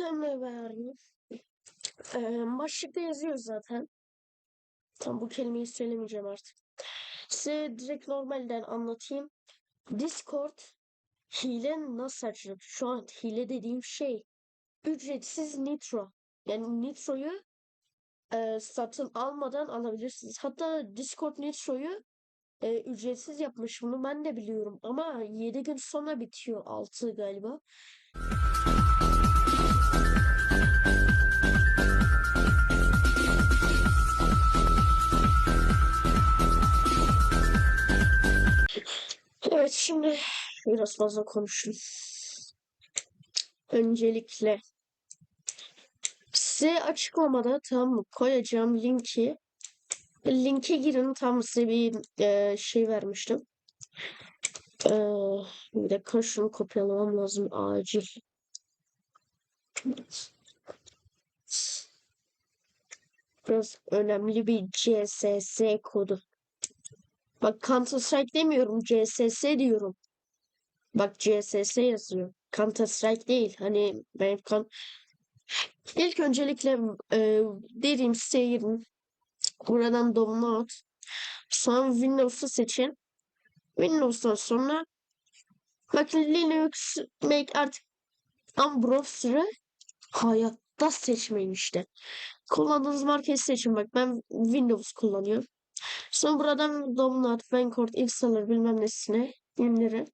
Sevme verdim. Ee, başlıkta yazıyor zaten. Tam bu kelimeyi söylemeyeceğim artık. Size direkt normalden anlatayım. Discord hile nasıl açılır? Şu an hile dediğim şey ücretsiz Nitro. Yani Nitro'yu e, satın almadan alabilirsiniz. Hatta Discord Nitro'yu e, ücretsiz yapmış. Bunu ben de biliyorum. Ama 7 gün sonra bitiyor. 6 galiba. Şimdi biraz fazla konuştum. Öncelikle size açıklamada tam koyacağım linki linke girin tam size bir e, şey vermiştim. E, bir dakika şunu kopyalamam lazım acil. Biraz önemli bir CSS kodu. Bak Counter Strike demiyorum CSS diyorum. Bak CSS yazıyor. Counter Strike değil. Hani ben kan İlk öncelikle e, dediğim siteye. Buradan download. Sonra Windows'u seçin. Windows'tan sonra bakın Linux Mac artık tam browser'ı hayatta seçmeyin işte. Kullandığınız markayı seçin. Bak ben Windows kullanıyorum. Sonra buradan download, Vancord, installer bilmem nesine indirin.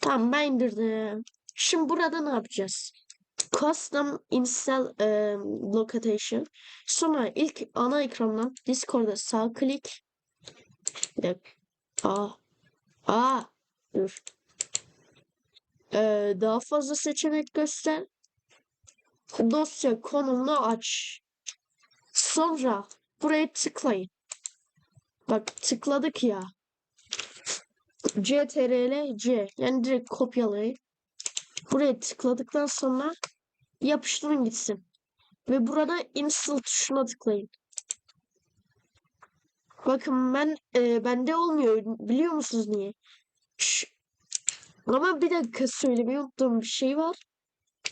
Tamam ben indirdim. Şimdi burada ne yapacağız? Custom install e, location. Sonra ilk ana ekrandan Discord'da sağ klik. Bir dakika. Aa. Aa. Dur. Ee, daha fazla seçenek göster. Dosya konumunu aç. Sonra buraya tıklayın. Bak tıkladık ya. CTRL C yani direkt kopyalayın. Buraya tıkladıktan sonra yapıştırın gitsin. Ve burada install tuşuna tıklayın. Bakın ben e, bende olmuyor. Biliyor musunuz niye? Şş. Ama bir dakika söylemeyi unuttuğum bir şey var.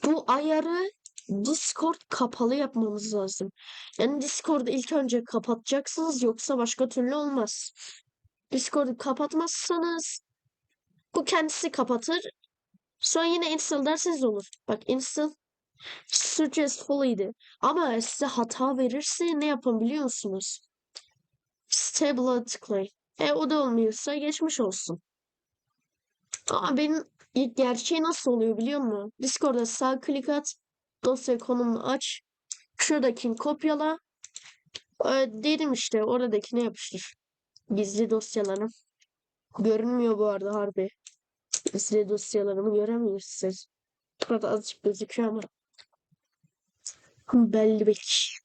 Bu ayarı Discord kapalı yapmamız lazım. Yani Discord'u ilk önce kapatacaksınız yoksa başka türlü olmaz. Discord'u kapatmazsanız bu kendisi kapatır. Sonra yine install derseniz olur. Bak install successful'ydi. Ama size hata verirse ne yapın biliyor musunuz? Stable'a tıklayın. E o da olmuyorsa geçmiş olsun. Ama benim gerçeği nasıl oluyor biliyor musun? Discord'da sağ klik at. Dosya konumunu aç. Şuradakini kopyala. Ee, dedim işte oradakine yapıştır. Gizli dosyalarım. Görünmüyor bu arada harbi. Gizli dosyalarımı göremiyorsunuz. Burada azıcık gözüküyor ama. Belli bir.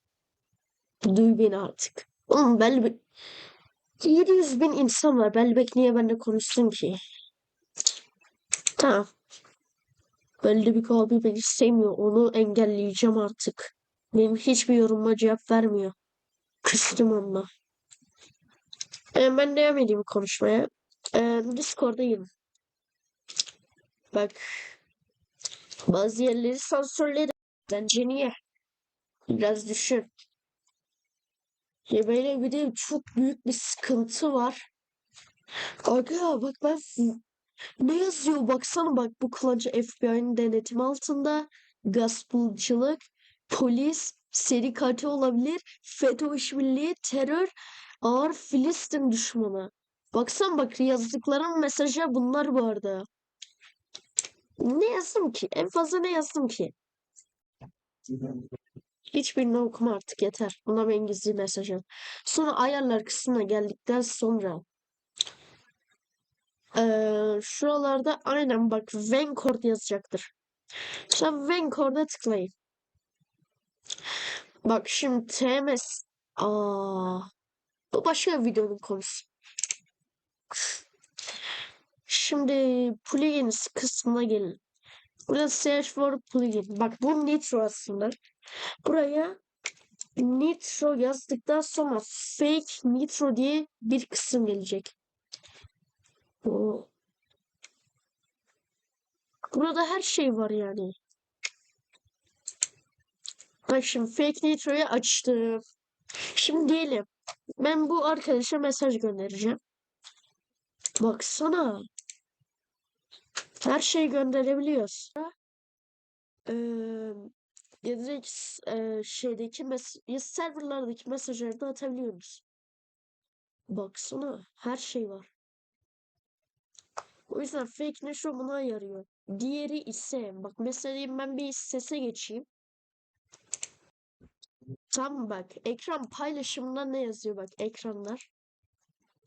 Duy beni artık. Oğlum belli bir. 700 bin insan var. Belbek niye benimle konuşsun ki? Tamam. Belli abi beni sevmiyor. Onu engelleyeceğim artık. Benim hiçbir yoruma cevap vermiyor. Küstüm onunla. Ee, ben devam edeyim konuşmaya. Ee, Discord'dayım. Bak. Bazı yerleri sansürledim. Bence niye? Biraz düşün. Ya böyle bir de çok büyük bir sıkıntı var. Aga bak ben ne yazıyor baksana bak bu kullanıcı FBI'nin denetimi altında gaspılcılık, polis, seri katil olabilir, FETÖ işbirliği, terör, ağır Filistin düşmanı. Baksana bak yazdıklarım mesajı bunlar bu arada. Ne yazdım ki? En fazla ne yazdım ki? Hiçbirini okuma artık yeter. Buna ben gizli mesajım. Sonra ayarlar kısmına geldikten sonra ee, şuralarda aynen bak Vancord yazacaktır. Sonra Vancord'a tıklayın. Bak şimdi TMS. Aa, bu başka bir videonun konusu. Şimdi plugins kısmına gelin. Burada search for plugin. Bak bu Nitro aslında. Buraya Nitro yazdıktan sonra fake Nitro diye bir kısım gelecek. Oo. Burada her şey var yani. Bak şimdi Fake Nitro'yu açtım. Şimdi diyelim ben bu arkadaşa mesaj göndereceğim. Baksana. Her şeyi gönderebiliyoruz. Ee, direkt e, şeydeki mes serverlardaki mesajları da atabiliyoruz. Baksana her şey var. O yüzden fake news buna yarıyor. Diğeri ise bak mesela ben bir sese geçeyim. Tam bak ekran paylaşımında ne yazıyor bak ekranlar.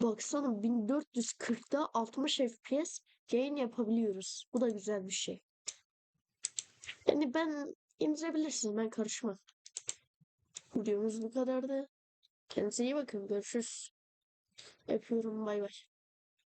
Baksana 1440'da 60 FPS yayın yapabiliyoruz. Bu da güzel bir şey. Yani ben indirebilirsiniz ben karışmam. Videomuz bu kadardı. Kendinize iyi bakın. Görüşürüz. Öpüyorum. Bay bay.